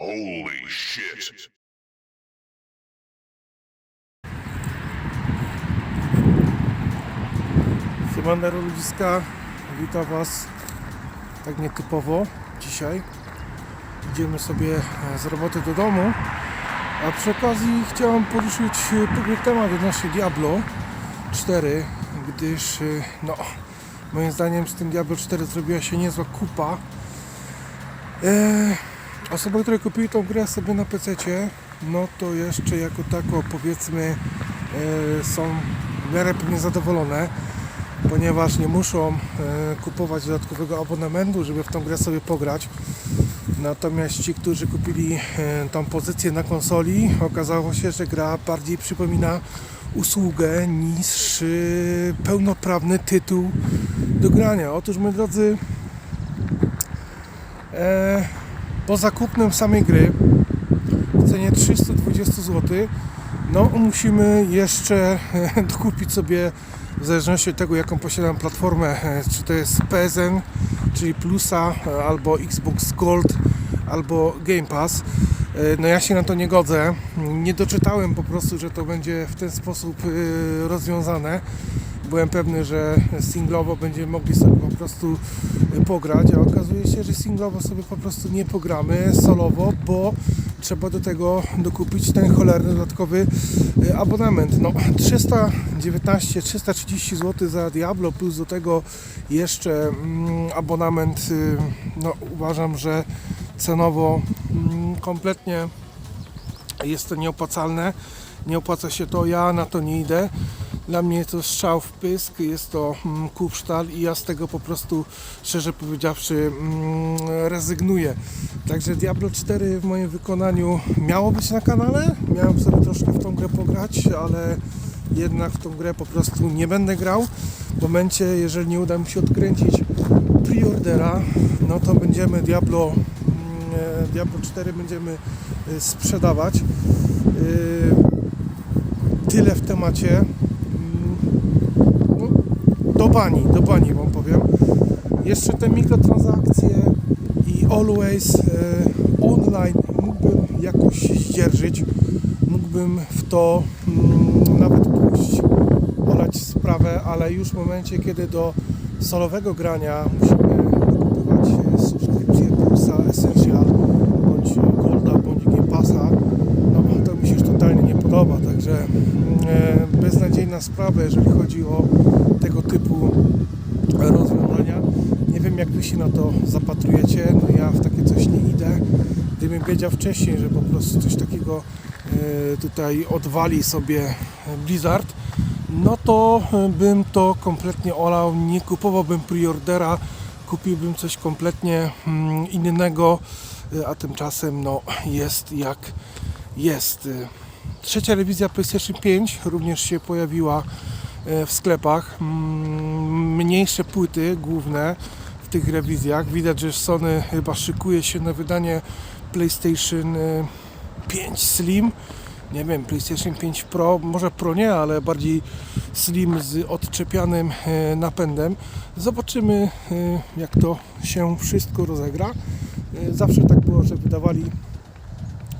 Holy shit. Siemandero ludziska, witam Was tak nietypowo dzisiaj. Idziemy sobie e, z roboty do domu, a przy okazji chciałem poruszyć e, pewien temat odnośnie Diablo 4, gdyż e, no, moim zdaniem z tym Diablo 4 zrobiła się niezła kupa. E, osoby, które kupiły tą grę sobie na PC, no to jeszcze jako tako powiedzmy e, są w miarę pewnie zadowolone ponieważ nie muszą e, kupować dodatkowego abonamentu, żeby w tą grę sobie pograć. Natomiast ci, którzy kupili e, tą pozycję na konsoli, okazało się, że gra bardziej przypomina usługę niż pełnoprawny tytuł do grania. Otóż, moi drodzy, po zakupnym samej gry w cenie 320 zł no musimy jeszcze e, dokupić sobie w zależności od tego jaką posiadam platformę, e, czy to jest PSN, czyli Plusa, e, albo Xbox Gold, albo Game Pass. No ja się na to nie godzę. Nie doczytałem po prostu, że to będzie w ten sposób rozwiązane. Byłem pewny, że singlowo będziemy mogli sobie po prostu e, pograć, a okazuje się, że singlowo sobie po prostu nie pogramy solowo, bo trzeba do tego dokupić ten cholerny dodatkowy e, abonament. No 319, 330 zł za Diablo plus do tego jeszcze mm, abonament y, no uważam, że cenowo mm, kompletnie jest to nieopłacalne. Nie opłaca się to, ja na to nie idę. Dla mnie to strzał w pysk, jest to mm, kupsztal i ja z tego po prostu, szczerze powiedziawszy, mm, rezygnuję. Także Diablo 4 w moim wykonaniu miało być na kanale. Miałem sobie troszkę w tą grę pograć, ale jednak w tą grę po prostu nie będę grał. W momencie, jeżeli nie uda mi się odkręcić preordera, no to będziemy Diablo, mm, e, Diablo 4 będziemy e, sprzedawać. E, Tyle w temacie. Do bani, do bani wam powiem. Jeszcze te mikrotransakcje i always e, online mógłbym jakoś zdzierżyć. Mógłbym w to mm, nawet pójść, olać sprawę, ale już w momencie, kiedy do solowego grania musimy kupować e, subskrypcję Pulsa Essential bądź Golda, bądź Game Passa, no to mi się już totalnie nie podoba, także mm, e, beznadziejna sprawa, jeżeli chodzi o typu rozwiązania. Nie wiem jak Wy się na to zapatrujecie, no ja w takie coś nie idę. Gdybym wiedział wcześniej, że po prostu coś takiego e, tutaj odwali sobie Blizzard, no to e, bym to kompletnie olał, nie kupowałbym preordera, kupiłbym coś kompletnie mm, innego, e, a tymczasem no jest jak jest. Trzecia rewizja PlayStation 5 również się pojawiła w sklepach. Mm, Mniejsze płyty główne w tych rewizjach. Widać, że Sony chyba szykuje się na wydanie PlayStation e, 5 Slim. Nie wiem, PlayStation 5 Pro, może Pro nie, ale bardziej Slim z odczepianym e, napędem. Zobaczymy, e, jak to się wszystko rozegra. E, Zawsze tak było, że wydawali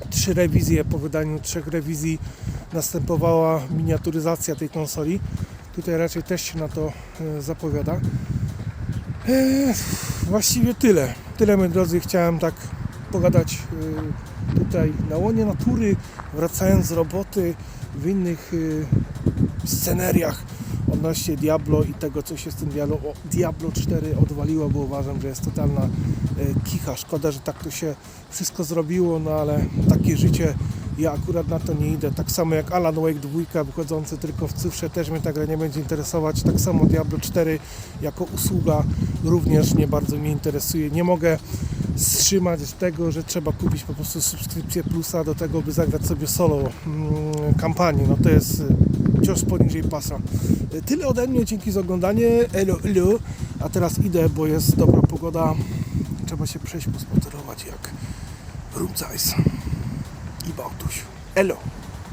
trzy rewizje. Po wydaniu trzech rewizji następowała miniaturyzacja tej konsoli. Tutaj raczej też się na to e, zapowiada. E, Właściwie tyle. Tyle, moi drodzy, chciałem tak pogadać e, tutaj na łonie natury, wracając z roboty w innych e, sceneriach odnośnie Diablo i tego, co się z tym Diablo, Diablo 4 odwaliło, bo uważam, że jest totalna kicha. Szkoda, że tak to się wszystko zrobiło, no ale takie życie, ja akurat na to nie idę. Tak samo jak Alan Wake 2 wychodzący tylko w cyfrze, też mnie ta gra nie będzie interesować. Tak samo Diablo 4 jako usługa również nie bardzo mnie interesuje. Nie mogę wstrzymać tego, że trzeba kupić po prostu subskrypcję plusa do tego, by zagrać sobie solo mm, kampanię. No to jest y, cios poniżej pasa. Y, Tyle ode mnie, dzięki za oglądanie. Elo. A teraz idę, bo jest dobra pogoda. Trzeba się przejść, pospacerować jak Rumcajs Bartouche. Hello.